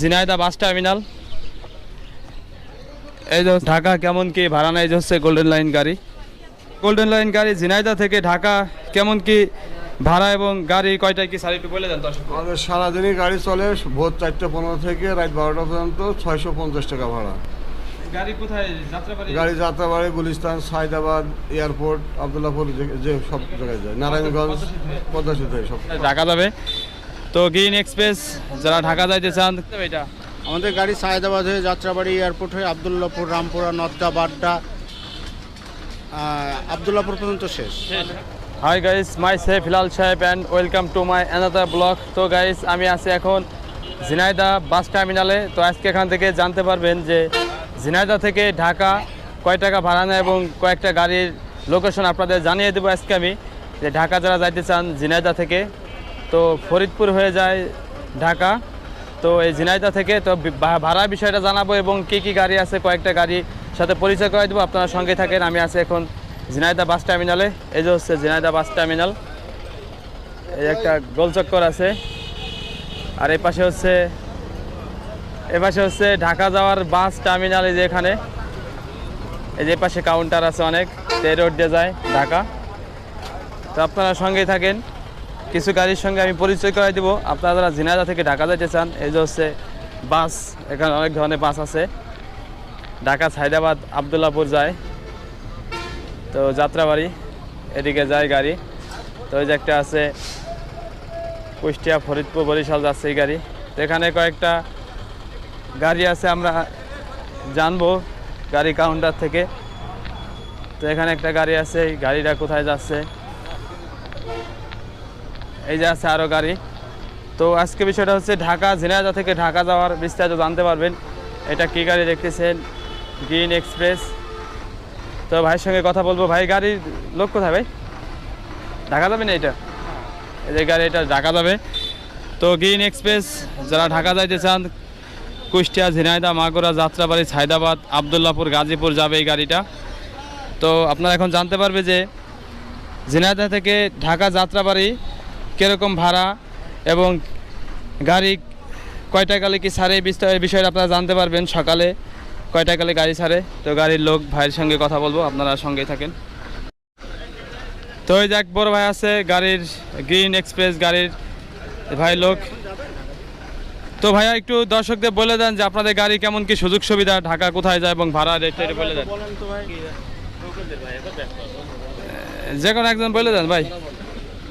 Jhenaidah bus terminal. এই যে ঢাকা কেমন কি ভাড়া নেয় যে হচ্ছে গোল্ডেন লাইন গাড়ি। গোল্ডেন লাইন গাড়ি ঝিনাইদা থেকে ঢাকা কেমন কি ভাড়া এবং গাড়ি কয়টায় কি স্যার একটু বলে দেন দর্শক। আমাদের সারাদিনই গাড়ি চলে ভোর চারটে পনেরো থেকে রাত বারোটা পর্যন্ত ছয়শো পঞ্চাশ টাকা ভাড়া। গাড়ি কোথায়? যাত্রাবাড়ি? গাড়ি যাত্রাবাড়ি গুলিস্তান সায়দাবাদ এয়ারপোর্ট আবদুল্লাপুর যে সব জায়গায় যায়। নারায়ণগঞ্জ পদ্মা সেতু। সব। ঢাকা যাবে। তো গ্রিন এক্সপ্রেস যারা ঢাকা যাইতে চান। এটা আমাদের গাড়ি সায়দাবাদ হয়ে যাত্রাবাড়ি এয়ারপোর্ট হয়ে আবদুল্লাপুর রামপুরা নদ্দা বাড্ডা আবদুল্লাপুর পর্যন্ত শেষ। Hi guys myself Hilal সাহেব and welcome to my another blog তো গাইস আমি আছি এখন ঝিনাইদা বাস টার্মিনালে তো আজকে এখান থেকে জানতে পারবেন যে ঝিনাইদা থেকে ঢাকা কয় টাকা ভাড়া নেয় এবং কয়েকটা গাড়ির লোকেশন আপনাদের জানিয়ে দেবো আজকে আমি। যে ঢাকা যারা যাইতে চান ঝিনাইদা থেকে। তো ফরিদপুর হয়ে যায় ঢাকা। তো এই ঝিনাইদা থেকে তো ভাড়া বিষয়টা জানাব এবং কি কি গাড়ি আছে, কয়েকটা গাড়ির সাথে পরিচয় করে দেবো। আপনারা সঙ্গে থাকেন, আমি আছি এখন ঝিনাইদা বাস টার্মিনালে এই যে হচ্ছে ঝিনাইদা বাস টার্মিনাল। এই একটা গোলচক্কর আছে। আর এই পাশে হচ্ছে এ পাশে হচ্ছে ঢাকা যাওয়ার বাস টার্মিনাল এই যে এখানে। এই যে পাশে কাউন্টার আছে অনেক। তো রোড দিয়ে যায় ঢাকা। তো আপনারা সঙ্গেই থাকেন। কিছু গাড়ির সঙ্গে আমি পরিচয় করাই দিব। আপনারা যারা ঝিনাইদা থেকে ঢাকা যেতে চান, এই যে হচ্ছে বাস, এখানে অনেক ধরনের বাস আছে। ঢাকা সাইদাবাদ আবদুল্লাপুর যায়। তো যাত্রাবাড়ি, এদিকে যায় গাড়ি। তো ওই যে একটা আছে কুষ্টিয়া, ফরিদপুর, বরিশাল যাচ্ছে এই গাড়ি। তো এখানে কয়েকটা গাড়ি আছে, আমরা জানব গাড়ি কাউন্টার থেকে। তো এখানে একটা গাড়ি আছে, এই গাড়িটা কোথায় যাচ্ছে? এই যে আছে আরও গাড়ি। তো আজকে বিষয়টা হচ্ছে ঢাকা ঝিনাইদহ থেকে ঢাকা যাওয়ার বিস্তারিত জানতে পারবেন। এটা কি গাড়ি দেখতেছেন? Green express. তো ভাইয়ের সঙ্গে কথা বলব। ভাই গাড়ির লোক কোথায় ভাই? ঢাকা যাবে না এটা? এই যে গাড়ি এটা ঢাকা যাবে। তো গ্রিন এক্সপ্রেস যারা ঢাকা যাইতে চান কুষ্টিয়া ঝিনাইদা মাগুরা যাত্রাবাড়ি সায়দাবাদ আবদুল্লাপুর গাজীপুর যাবে এই গাড়িটা। তো আপনারা এখন জানতে পারবে যে ঝিনাইদা থেকে ঢাকা যাত্রাবাড়ি কীরকম ভাড়া এবং গাড়ি কয়টা কালে কি ছাড়ে এই বিস্তার বিষয়ে আপনারা জানতে পারবেন সকালে। কয়টা কালে গাড়ি ছাড়ে। তো গাড়ির লোক ভাইয়ের সঙ্গে কথা বলব আপনারা সঙ্গেই থাকেন। তো ওই যে এক বড় ভাই আছে গাড়ির গ্রিন এক্সপ্রেস গাড়ির ভাই লোক। তো ভাইয়া একটু দর্শকদের বলে দেন যে আপনাদের গাড়ি কেমন কি সুযোগ সুবিধা ঢাকা কোথায় যায় এবং ভাড়া রেট বলে দেন। যে কোনো একজন বলে দেন ভাই।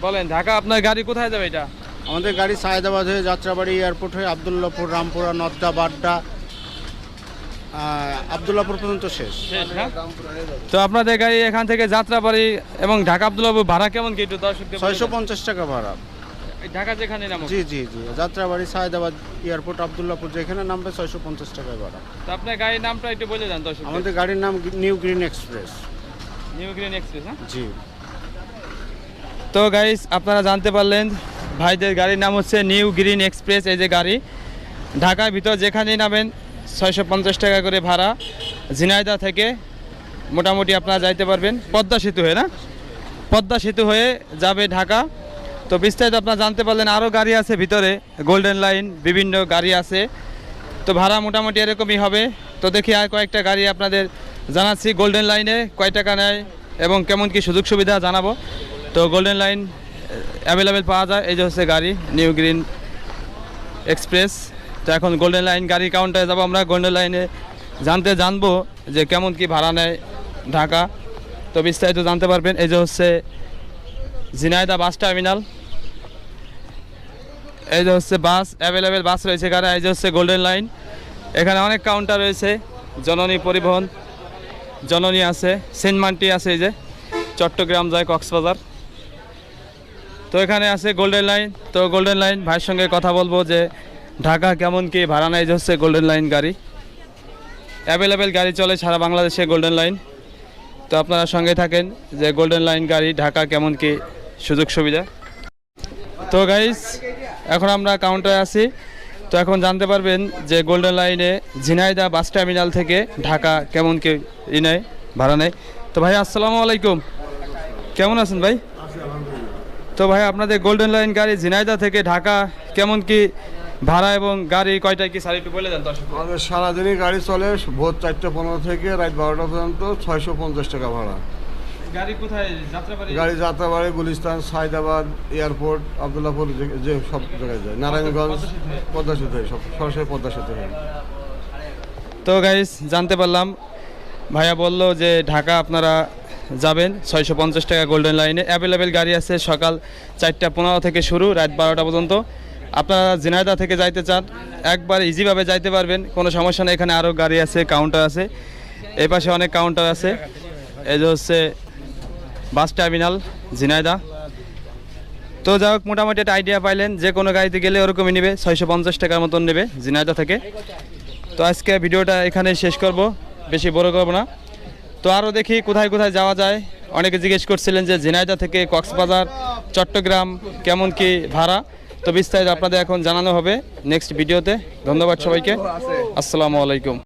বলেন ঢাকা আপনার গাড়ি কোথায় যাবে এটা? আমাদের গাড়ি সায়দাবাদ হয়ে যাত্রাবাড়ি এয়ারপোর্ট হয়ে আবদুল্লাপুর রামপুরা নদ্দা বাড্ডা আবদুল্লাপুর পর্যন্ত শেষ। তো আপনাদের গাড়ি এখান থেকে যাত্রাবাড়ি এবং ঢাকা আব্দুল্লাপুর ভাড়া কেমন কি একটু ছয়শো পঞ্চাশ টাকা ভাড়া। ঢাকা যেখানে নামো। জি জি জি যাত্রাবাড়ি সায়দাবাদ এয়ারপোর্ট আবদুল্লাপুর যেখানে নামবে ছয়শো পঞ্চাশ টাকা ভাড়া। তো আপনার গাড়ির নামটা একটু বলে দেন দর্শক আমাদের গাড়ির নাম new green express new green express হ্যাঁ? জি। তো গাইস আপনারা জানতে পারলেন, ভাইদের গাড়ির নাম হচ্ছে নিউ গ্রিন এক্সপ্রেস এই যে গাড়ি। ঢাকার ভিতর যেখানেই নামেন, ছয়শো পঞ্চাশ টাকা করে ভাড়া ঝিনাইদা থেকে মোটামুটি আপনারা যাইতে পারবেন। পদ্মা সেতু হয়ে, না? পদ্মা সেতু হয়ে যাবে ঢাকা। তো বিস্তারিত আপনারা জানতে পারলেন আরও গাড়ি আছে ভিতরে গোল্ডেন লাইন বিভিন্ন গাড়ি আছে। তো ভাড়া মোটামুটি এরকমই হবে। তো দেখি আর কয়েকটা গাড়ি আপনাদের জানাচ্ছি। গোল্ডেন লাইনে কয় টাকা নেয় এবং কেমন কি সুযোগ সুবিধা জানাব। তো গোল্ডেন লাইন অ্যাভেলেবেল পাওয়া যায়। এই যে হচ্ছে গাড়ি নিউ গ্রিন এক্সপ্রেস তো এখন গোল্ডেন লাইন গাড়ি কাউন্টারে যাব আমরা। গোল্ডেন লাইনে জানতে জানব যে কেমন কি ভাড়া নেয় ঢাকা। তো বিস্তারিত জানতে পারবেন। এই যে হচ্ছে ঝিনাইদা বাস টার্মিনাল এই যে হচ্ছে বাস অ্যাভেলেবেল বাস রয়েছে এখানে। এই যে হচ্ছে গোল্ডেন লাইন এখানে অনেক কাউন্টার রয়েছে। জননী পরিবহন, জননী আছে। সেন্টমান্টি আছে এই যে। চট্টগ্রাম যায় কক্সবাজার। তো এখানে আছে গোল্ডেন লাইন তো গোল্ডেন লাইন ভাইয়ের সঙ্গে কথা বলব যে ঢাকা কেমন কি ভাড়া নেয় হচ্ছে গোল্ডেন লাইন গাড়ি। অ্যাভেলেবেল গাড়ি চলে সারা বাংলাদেশে গোল্ডেন লাইন তো আপনারা সঙ্গে থাকেন যে গোল্ডেন লাইন গাড়ি ঢাকা কেমন কি সুযোগ সুবিধা। তো গাইস এখন আমরা কাউন্টারে আছি। তো এখন জানতে পারবেন যে গোল্ডেন লাইনে ঝিনাইদা বাস টার্মিনাল থেকে ঢাকা কেমন কি ই নেয়, ভাড়া নেয়। তো ভাই, আসসালামু আলাইকুম। কেমন আছেন ভাই? তো ভাই আপনাদের গোল্ডেন লাইন গাড়ি ঝিনাইদা থেকে ঢাকা কেমন কি ভাড়া এবং গাড়ি কয়টা কি স্যার একটু বলে দেন আমাদের সারাদিনই গাড়ি চলে ভোর চারটে পনেরো থেকে রাত বারোটা পর্যন্ত ছয়শো পঞ্চাশ টাকা ভাড়া। গাড়ি কোথায়? যাত্রাবাড়ি? গাড়ি যাত্রাবাড়ি গুলিস্তান সাইদাবাদ এয়ারপোর্ট আবদুল্লাপুর যে- যে সব জায়গায় যায়। নারায়ণগঞ্জ পদ্মা সেতু সব সরাসরি পদ্মা সেতু হয়। তো গাইস জানতে পারলাম। ভাইয়া বলল যে ঢাকা আপনারা যাবেন। ছয়শো পঞ্চাশ টাকা গোল্ডেন লাইনে অ্যাভেলেবেল গাড়ি আছে সকাল চারটা পনেরো থেকে শুরু, রাত বারোটা পর্যন্ত। আপনারা ঝিনাইদা থেকে যাইতে চান, একবার ইজিভাবে যাইতে পারবেন, কোনো সমস্যা নেই। এখানে আরও গাড়ি আছে কাউন্টার আছে। এই পাশে অনেক কাউন্টার আছে। এই যে হচ্ছে বাস টার্মিনাল ঝিনাইদা তো যাই হোক, মোটামুটি একটা আইডিয়া পাইলেন, যে কোনো গাড়িতে গেলে ওরকমই নেবে, ছয়শো পঞ্চাশ টাকার মতন নেবে ঝিনাইদা থেকে। তো আজকে ভিডিওটা এখানে শেষ করব, বেশি বড় করব না। তো আরও দেখি কোথায় কোথায় যাওয়া যায়। অনেকে জিজ্ঞেস করছিলেন যে ঝিনাইদা থেকে কক্সবাজার, চট্টগ্রাম কেমন কি ভাড়া? তো বিস্তারিত আপনাদের এখন জানানো হবে নেক্সট ভিডিওতে। ধন্যবাদ সবাইকে। আসসালামু আলাইকুম।